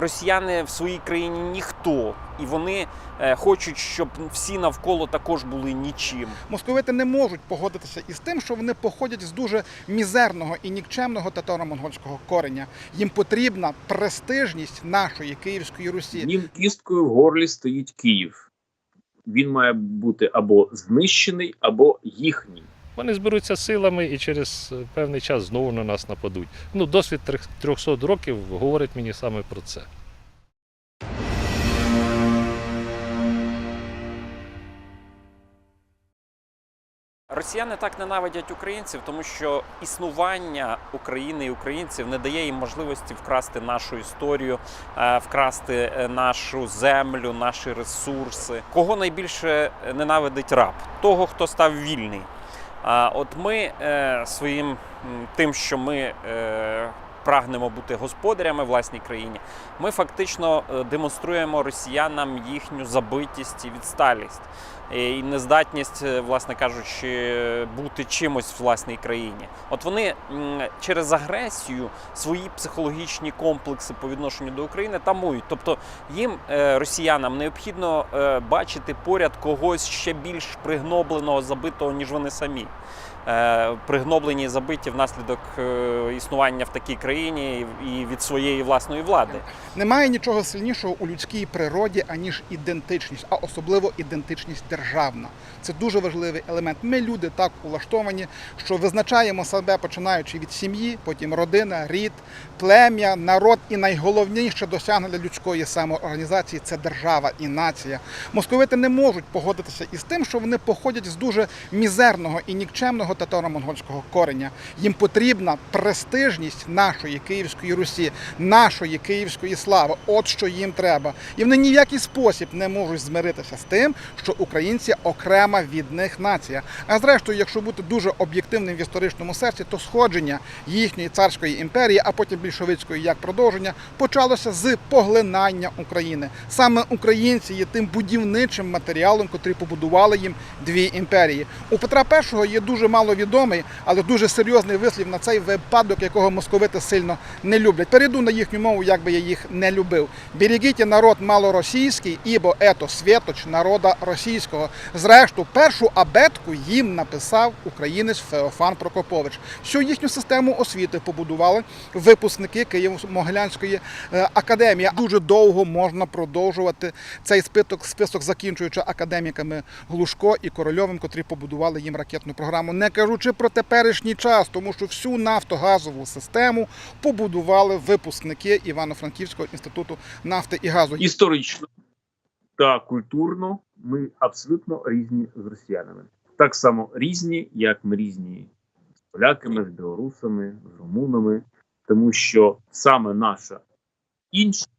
росіяни в своїй країні ніхто, і вони е, хочуть, щоб всі навколо також були нічим. Московити не можуть погодитися із тим, що вони походять з дуже мізерного і нікчемного татаро-монгольського кореня. Їм потрібна престижність нашої Київської Русі. Їм кісткою в горлі стоїть Київ. Він має бути або знищений, або їхній. Вони зберуться силами і через е, певний час знову на нас нападуть. Ну, досвід трьох- 300 років говорить мені саме про це. Росіяни так ненавидять українців, тому що існування України і українців не дає їм можливості вкрасти нашу історію, е, вкрасти е, нашу землю, наші ресурси. Кого найбільше ненавидить раб? Того, хто став вільний. От ми е, своїм тим, що ми е, прагнемо бути господарями власній країні, ми фактично е, демонструємо росіянам їхню забитість і відсталість е, і нездатність, е, власне кажучи, бути чимось в власній країні. От вони через агресію свої психологічні комплекси по відношенню до України тамують. Тобто їм, росіянам, необхідно бачити поряд когось ще більш пригнобленого, забитого, ніж вони самі. Е, Пригноблені і забиті внаслідок е, існування в такій країні і від своєї власної влади. Немає нічого сильнішого у людській природі, аніж ідентичність, а особливо ідентичність державна. Це дуже важливий елемент. Ми люди так улаштовані, що визначаємо себе починаючи від сім'ї, потім родина, рід, плем'я, народ і найголовніше досягнення людської самоорганізації це держава і нація. Московити не можуть погодитися із тим, що вони походять з дуже мізерного і нікчемного татаро-монгольського кореня. Їм потрібна престижність нашої Київської Русі, нашої київської слави. От що їм треба. І вони ні в який спосіб не можуть змиритися з тим, що українці окрема від них нація. А зрештою, якщо бути дуже об'єктивним в історичному серці, то сходження їхньої царської імперії, а потім більшовицької як продовження, почалося з поглинання України. Саме українці є тим будівничим матеріалом, котрий побудували їм дві імперії. У Петра І є дуже мало відомий, але дуже серйозний вислів на цей випадок, якого московити сильно не люблять. Перейду на їхню мову, як би я їх не любив. Берегіть народ малоросійський, ібо ето світоч народа російського. Зрештою, першу абетку їм написав українець Феофан Прокопович. Всю їхню систему освіти побудували випускники Києво-Могилянської е, академії. Дуже довго можна продовжувати цей список, список закінчуючи академіками Глушко і Корольовим, котрі побудували їм ракетну програму, не кажучи про теперішній час, тому що всю нафтогазову систему побудували випускники Івано-Франківського інституту нафти і газу. Історично та культурно ми абсолютно різні з росіянами. Так само різні, як ми різні з поляками, з білорусами, з румунами, тому що саме наша іншість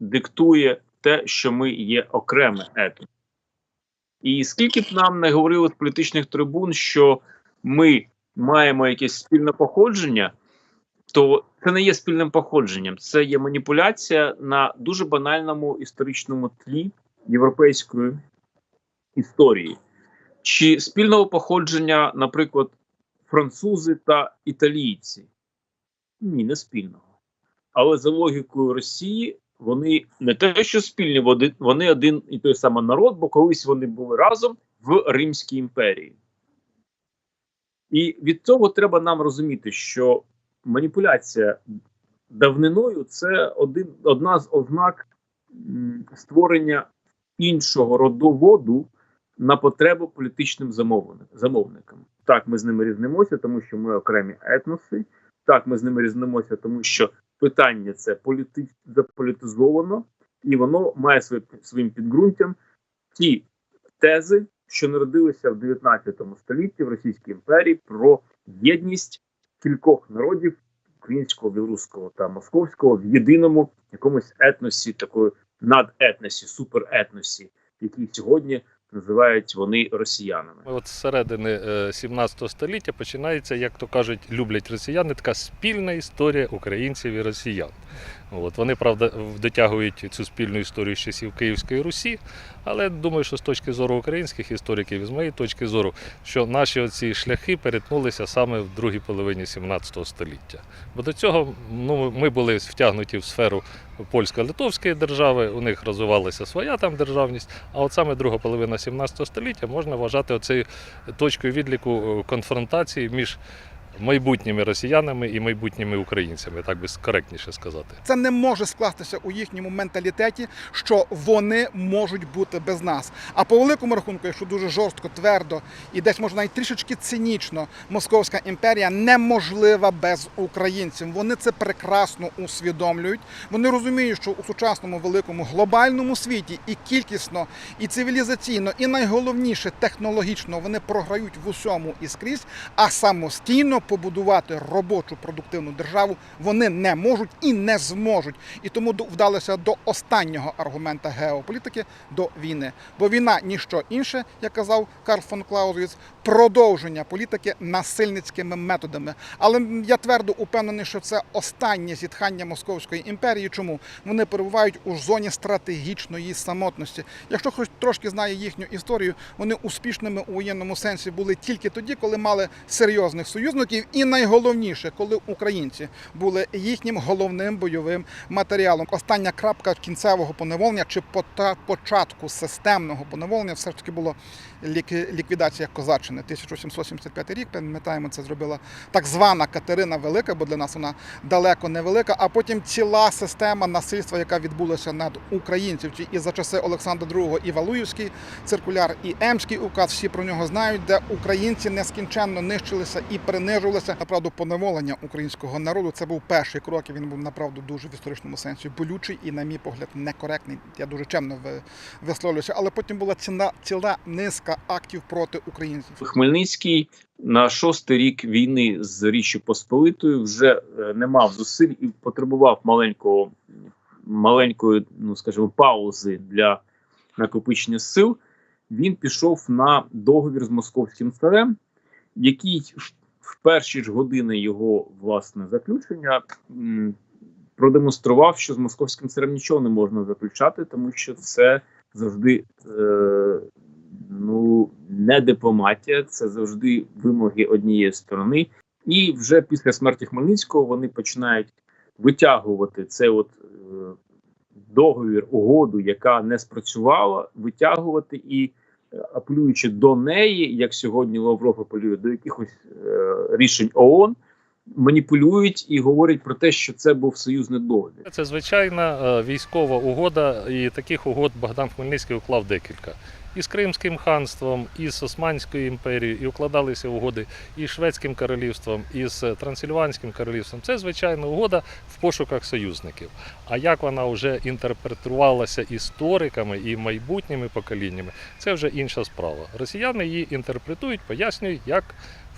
диктує те, що ми є окреме етно. І скільки б нам не говорили з політичних трибун, що ми маємо якесь спільне походження, то це не є спільним походженням, це є маніпуляція на дуже банальному історичному тлі європейської історії. Чи спільного походження, наприклад, французи та італійці? Ні, не спільного. Але за логікою Росії, вони не те, що спільні, вони- один і той самий народ, бо колись вони були разом в Римській імперії. І від цього треба нам розуміти, що маніпуляція давниною це один, одна з ознак створення іншого родоводу на потребу політичним замовникам. Так, ми з ними різнимося, тому що ми окремі етноси. Так, ми з ними різнимося, тому що питання це політи... і воно має своє, своїм підґрунтям ті тези, що народилися в 19 столітті в Російській імперії про єдність кількох народів українського, білоруського та московського в єдиному якомусь етносі, такої надетносі, суперетносі, який сьогодні називають вони росіянами. От з середини е, 17 століття починається, як то кажуть, люблять росіяни, така спільна історія українців і росіян. От вони, правда, дотягують цю спільну історію з часів Київської Русі, але думаю, що з точки зору українських істориків, і з моєї точки зору, що наші оці шляхи перетнулися саме в другій половині 17 століття. Бо до цього ну, ми були втягнуті в сферу польсько-литовської держави, у них розвивалася своя там державність. А от саме друга половина 17 століття можна вважати оцею точкою відліку е, конфронтації між майбутніми росіянами і майбутніми українцями, так би коректніше сказати. Це не може скластися у їхньому менталітеті, що вони можуть бути без нас. А по великому рахунку, якщо дуже жорстко, твердо і десь може навіть трішечки цинічно, Московська імперія неможлива без українців. Вони це прекрасно усвідомлюють. Вони розуміють, що у сучасному великому глобальному світі і кількісно, і цивілізаційно, і найголовніше технологічно вони програють в усьому і скрізь, а самостійно побудувати робочу продуктивну державу вони не можуть і не зможуть. І тому вдалося до останнього аргумента геополітики до війни. Бо війна ніщо інше, як казав Карл фон Клаузевіц, продовження політики насильницькими методами. Але я твердо упевнений, що це останнє зітхання Московської імперії. Чому вони перебувають у зоні стратегічної самотності? Якщо хтось трошки знає їхню історію, вони успішними у воєнному сенсі були тільки тоді, коли мали серйозних союзників, і найголовніше, коли українці були їхнім головним бойовим матеріалом. Остання крапка кінцевого поневолення чи початку системного поневолення все ж таки було ліквідація Козаччини. 1775 рік, пам'ятаємо, це зробила так звана Катерина Велика, бо для нас вона далеко не велика. А потім ціла система насильства, яка відбулася над українців. І за часи Олександра II і Валуївський циркуляр, і Емський указ, всі про нього знають, де українці нескінченно нищилися і принижувалися. Направду, поневолення українського народу це був перший крок. і Він був направду дуже в історичному сенсі болючий і, на мій погляд, некоректний. Я дуже чемно висловлююся. Але потім була ціна ціла низка актів проти українців. Хмельницький на шостий рік війни з Річчю Посполитою вже е, не мав зусиль і потребував маленького, маленької, ну скажімо, паузи для накопичення сил. Він пішов на договір з московським царем, який в- перші ж години його власне заключення продемонстрував, що з московським царем нічого не можна заключати, тому що це завжди е, ну не дипломатія, це завжди вимоги однієї сторони. І вже після смерті Хмельницького вони починають витягувати цей от е, договір, угоду, яка не спрацювала, витягувати і апелюючи до неї, як сьогодні Лавров апелює до якихось е, рішень ООН, маніпулюють і говорять про те, що це був союзний договір. Це звичайна е, військова угода, і таких угод Богдан Хмельницький уклав декілька. І з Кримським ханством, і з Османською імперією, і укладалися угоди і з Шведським королівством, і з Трансильванським королівством. Це звичайна угода в пошуках союзників. А як вона вже інтерпретувалася істориками і майбутніми поколіннями, це вже інша справа. Росіяни її інтерпретують, пояснюють, як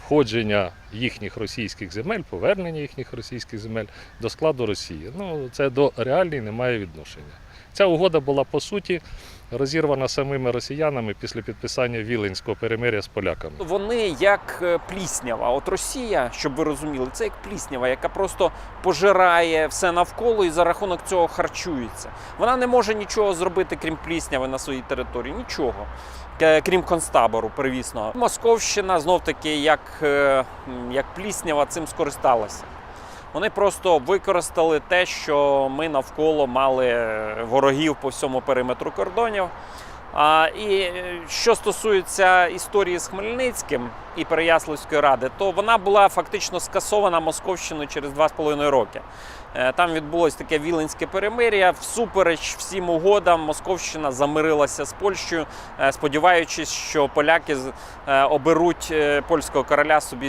входження їхніх російських земель, повернення їхніх російських земель до складу Росії. Ну, це до реалій не має відношення. Ця угода була по суті розірвана самими росіянами після підписання Віленського перемиря з поляками. Вони як е, пліснява. От Росія, щоб ви розуміли, це як пліснява, яка просто пожирає все навколо і за рахунок цього харчується. Вона не може нічого зробити, крім плісняви на своїй території. Нічого. Е, Крім концтабору первісного. Московщина знов таки, як, е, як пліснява, цим скористалася. Вони просто використали те, що ми навколо мали ворогів по всьому периметру кордонів. А, і е, що стосується історії з Хмельницьким і Переяславської ради, то вона була фактично скасована Московщиною через 2,5 роки. Е, Там відбулось таке віленське перемир'я. Всупереч всім угодам Московщина замирилася з Польщею, е, сподіваючись, що поляки е, оберуть польського короля собі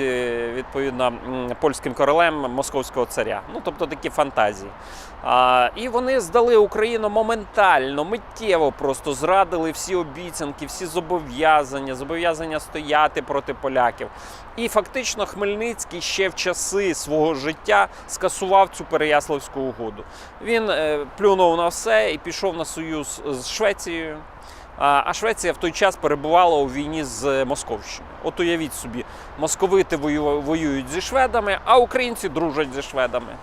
відповідно польським королем московського царя. Ну тобто такі фантазії. І вони здали Україну моментально, миттєво просто зрадили всі обіцянки, всі зобов'язання, зобов'язання стояти проти поляків. І фактично Хмельницький ще в часи свого життя скасував цю Переяславську угоду. Він е, плюнув на все і пішов на союз з Швецією. А Швеція в той час перебувала у війні з Московщиною. От уявіть собі, московити вою- воюють зі шведами, а українці дружать зі шведами.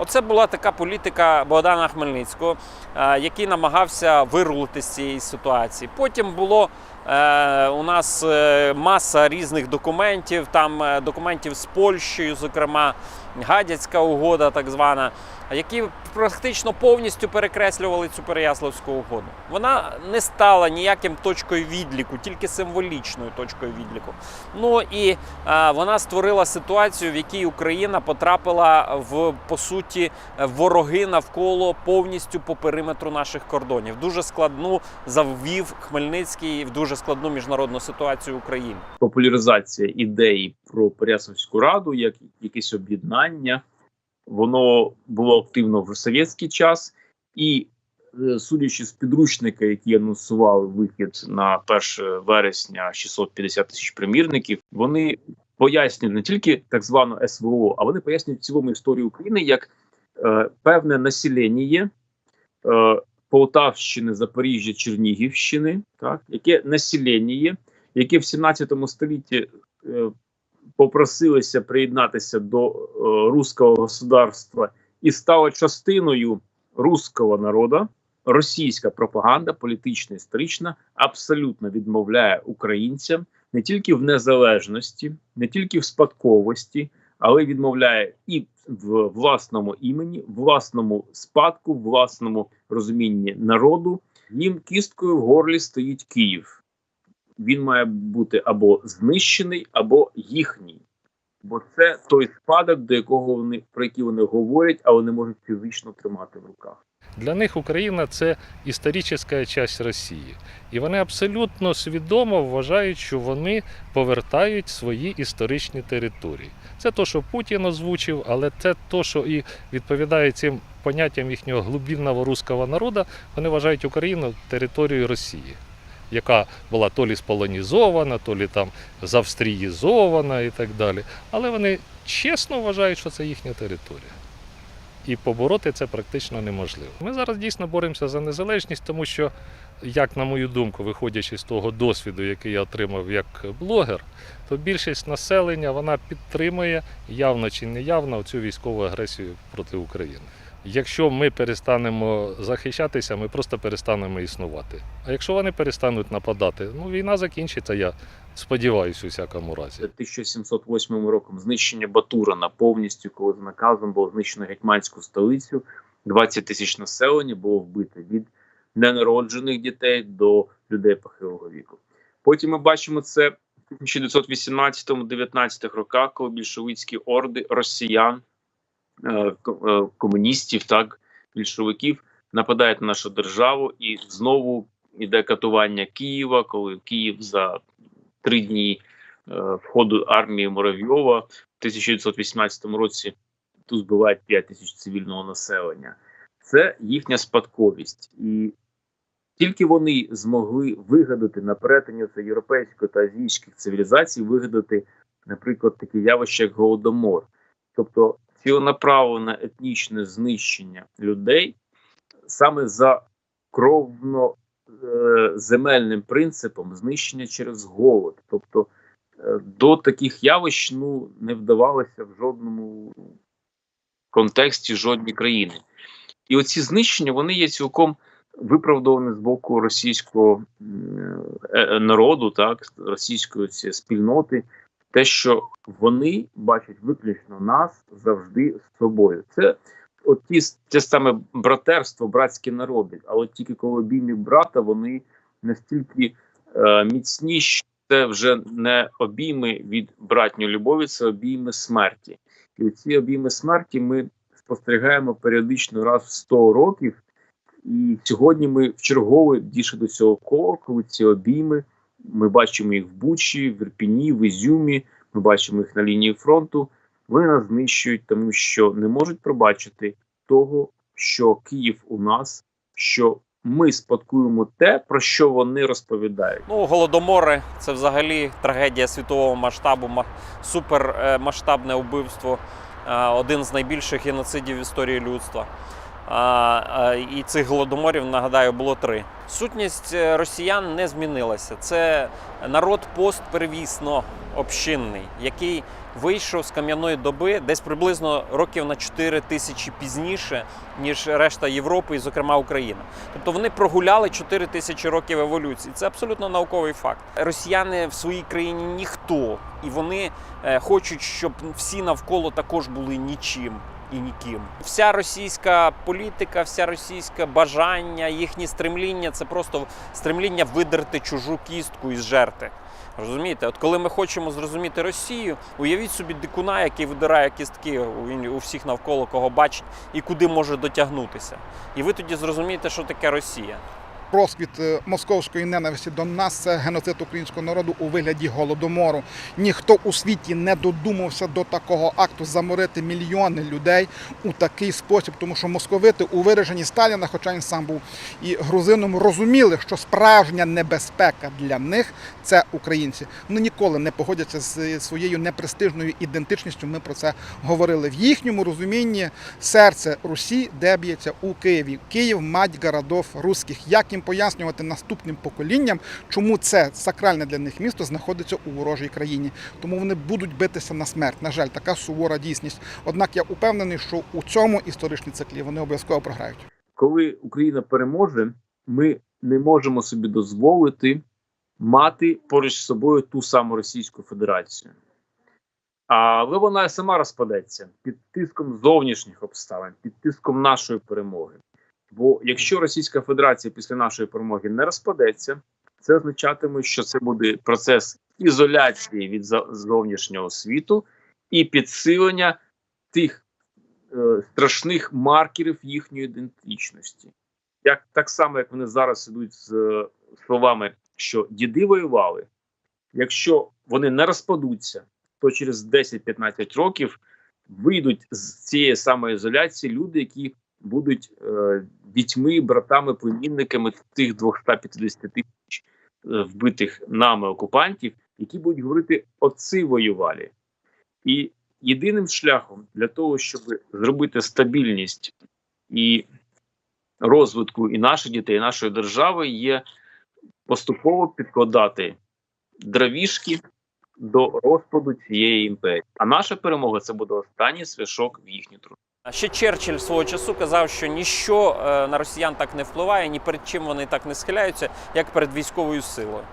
Оце була така політика Богдана Хмельницького, е, який намагався вирулити з цієї ситуації. Потім було е, у нас е, маса різних документів, там документів з Польщею, зокрема Гадяцька угода, так звана, які практично повністю перекреслювали цю Переяславську угоду. Вона не стала ніяким точкою відліку, тільки символічною точкою відліку. Ну і е, вона створила ситуацію, в якій Україна потрапила в по суті вороги навколо повністю по периметру наших кордонів. Дуже складну заввів Хмельницький в дуже складну міжнародну ситуацію України. популяризація ідеї про Переяславську раду як якесь об'єднання. Воно було активно в совєтський час, і е, судячи з підручника, які анонсували вихід на 1 вересня 650 тисяч примірників, вони пояснюють не тільки так звану СВО, а вони пояснюють цілому історію України як е, певне населення е, Полтавщини, Запоріжжя, Чернігівщини, так яке населення, яке в 17 столітті е, попросилися приєднатися до е, руського государства і стало частиною руського народу. Російська пропаганда, політична історична, абсолютно відмовляє українцям не тільки в незалежності, не тільки в спадковості, але відмовляє і в власному імені, власному спадку, власному розумінні народу. Їм кісткою в горлі стоїть Київ. Він має бути або знищений, або їхній. Бо це той спадок, до якого вони про який вони говорять, але не можуть фізично тримати в руках. Для них Україна це історична частина Росії. І вони абсолютно свідомо вважають, що вони повертають свої історичні території. Це то, що Путін озвучив, але це то, що і відповідає цим поняттям їхнього глибинного руського народу. Вони вважають Україну територією Росії, яка була то лі сполонізована, то лі там завстріїзована і так далі. Але вони чесно вважають, що це їхня територія і побороти це практично неможливо. Ми зараз дійсно боремося за незалежність, тому що, як на мою думку, виходячи з того досвіду, який я отримав як блогер, то більшість населення вона підтримує явно чи неявно цю військову агресію проти України. Якщо ми перестанемо захищатися, ми просто перестанемо існувати. А якщо вони перестануть нападати, ну війна закінчиться, я сподіваюся, у всякому разі. 1708 роком знищення Батурина повністю, коли з наказом було знищено гетьманську столицю, 20 тисяч населення було вбито від ненароджених дітей до людей похилого віку. Потім ми бачимо це в 1918-19 роках, коли більшовицькі орди росіян, комуністів, так більшовиків нападають на нашу державу, і знову іде катування Києва, коли Київ за три дні е, входу армії Муравйова в 1918 році тут збивають 5 тисяч цивільного населення. Це їхня спадковість, і тільки вони змогли вигадати на перетині це європейської та азійських цивілізацій, вигадати, наприклад, таке явище, як голодомор, тобто ціленаправлене етнічне знищення людей саме за кровно е, земельним принципом знищення через голод. Тобто е, до таких явищ ну, не вдавалося в жодному контексті жодні країни. І оці знищення вони є цілком виправдовані з боку російського е, народу, так, російської спільноти, те, що вони бачать виключно нас завжди з собою. Це от ті, те саме братерство, братські народи, але тільки коли обіймі брата вони настільки е, міцні, що це вже не обійми від братньої любові, це обійми смерті. І ці обійми смерті ми спостерігаємо періодично раз в 100 років. І сьогодні ми вчергове дійшли до цього кола, коли ці обійми. Ми бачимо їх в Бучі, в Ірпіні, в Ізюмі. Ми бачимо їх на лінії фронту. Вони нас знищують, тому що не можуть пробачити того, що Київ у нас, що ми спадкуємо те, про що вони розповідають. Ну, голодомори це взагалі трагедія світового масштабу, ма- супермасштабне вбивство, е, один з найбільших геноцидів в історії людства. І цих голодоморів, нагадаю, було три. Сутність е, росіян не змінилася. Це народ постперевісно общинний, який вийшов з кам'яної доби десь приблизно років на 4 тисячі пізніше, ніж решта Європи, і, зокрема, Україна. Тобто вони прогуляли 4 тисячі років еволюції. Це абсолютно науковий факт. Росіяни в своїй країні ніхто, і вони е, хочуть, щоб всі навколо також були нічим. І ніким. Вся російська політика, вся російське бажання, їхні стремління це просто стремління видерти чужу кістку із жерти. Розумієте, от коли ми хочемо зрозуміти Росію, уявіть собі дикуна, який видирає кістки у всіх навколо кого бачить і куди може дотягнутися. І ви тоді зрозумієте, що таке Росія. Розквіт е, московської ненависті до нас це геноцид українського народу у вигляді голодомору. Ніхто у світі не додумався до такого акту заморити мільйони людей у такий спосіб, тому що московити у вираженні Сталіна, хоча він сам був і грузином, розуміли, що справжня небезпека для них це українці. Вони ніколи не погодяться з своєю непрестижною ідентичністю. Ми про це говорили в їхньому розумінні. Серце Русі, де б'ється у Києві. Київ мать городов русських. Як їм пояснювати наступним поколінням, чому це сакральне для них місто знаходиться у ворожій країні? Тому вони будуть битися на смерть. На жаль, така сувора дійсність. Однак я упевнений, що у цьому історичній циклі вони обов'язково програють. коли Україна переможе, ми не можемо собі дозволити мати поруч з собою ту саму Російську Федерацію. Але вона сама розпадеться під тиском зовнішніх обставин, під тиском нашої перемоги. Бо якщо Російська Федерація після нашої перемоги не розпадеться, це означатиме, що це буде процес ізоляції від зовнішнього світу і підсилення тих е, страшних маркерів їхньої ідентичності. Як так само, як вони зараз ідуть з е, словами, що діди воювали, якщо вони не розпадуться, то через 10-15 років вийдуть з цієї самої ізоляції люди, які будуть е, дітьми, братами, племінниками тих 250 тисяч е, вбитих нами окупантів, які будуть говорити отці воювали. І єдиним шляхом для того, щоб зробити стабільність і розвитку і наших дітей, і нашої держави, є поступово підкладати дровішки до розпаду цієї імперії. А наша перемога це буде останній свяшок в їхню труд. Ще Черчилль свого часу казав, що ніщо е, на росіян так не впливає, ні перед чим вони так не схиляються, як перед військовою силою.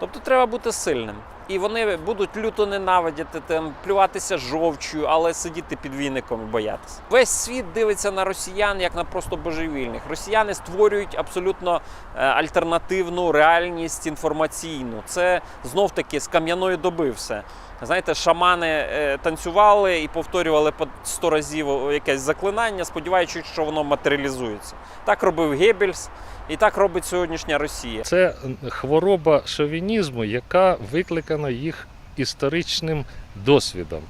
Тобто треба бути сильним. І вони будуть люто ненавидіти, там, плюватися жовчою, але сидіти під війником і боятися. Весь світ дивиться на росіян як на просто божевільних. Росіяни створюють абсолютно е, альтернативну реальність інформаційну. Це знов таки з кам'яної доби все. Знаєте, шамани е, танцювали і повторювали по 100 разів якесь заклинання, сподіваючись, що воно матеріалізується. Так робив Геббельс, і так робить сьогоднішня Росія. Це хвороба шовінізму, яка викликана їх історичним досвідом.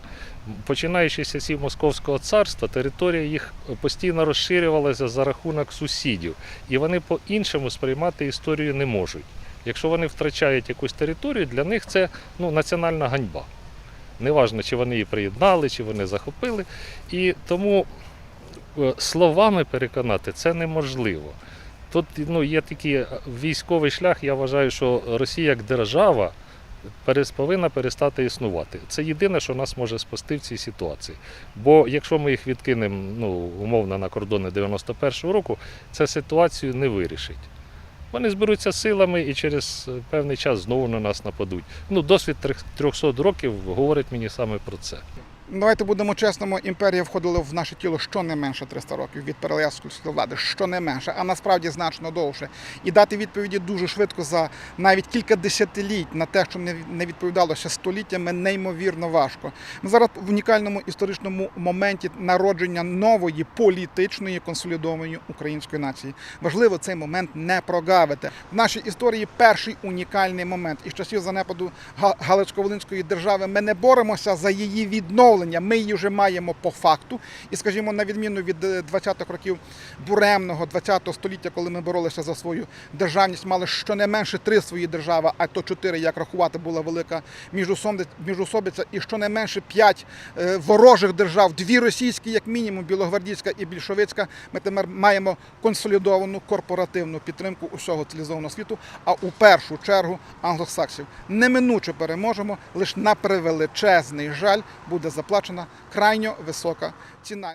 Починаючи з часів Московського царства, територія їх постійно розширювалася за рахунок сусідів, і вони по-іншому сприймати історію не можуть. Якщо вони втрачають якусь територію, для них це ну, національна ганьба. Неважно, чи вони її приєднали, чи вони захопили. І тому е, словами переконати це неможливо. Тут ну, є такий е, військовий шлях. Я вважаю, що Росія як держава повинна перестати існувати. Це єдине, що нас може спасти в цій ситуації. Бо якщо ми їх відкинемо ну, умовно на кордони 91-го року, це ситуацію не вирішить. Вони зберуться силами і через е, певний час знову на нас нападуть. Ну, досвід 300 років говорить мені саме про це. Давайте будемо чесними, імперія входила в наше тіло щонайменше 300 років від переяславської влади, щонайменше, а насправді значно довше. І дати відповіді дуже швидко за навіть кілька десятиліть на те, що не відповідалося століттями, неймовірно важко. Ми зараз в унікальному історичному моменті народження нової політичної консолідованої української нації. Важливо цей момент не прогавити. В нашій історії перший унікальний момент. Із часів занепаду Га- Галицько-Волинської держави ми не боремося за її відновлення. Відновлення. Ми її вже маємо по факту. І, скажімо, на відміну від е, 20-х років буремного 20-го століття, коли ми боролися за свою державність, мали щонайменше три свої держави, а то чотири, як рахувати, була велика міжусобиця, і щонайменше п'ять е, ворожих держав, дві російські, як мінімум, білогвардійська і більшовицька. Ми тепер маємо консолідовану корпоративну підтримку усього цивілізованого світу, а у першу чергу англосаксів. Неминуче переможемо, лише на превеличезний жаль буде заплачена крайньо висока ціна.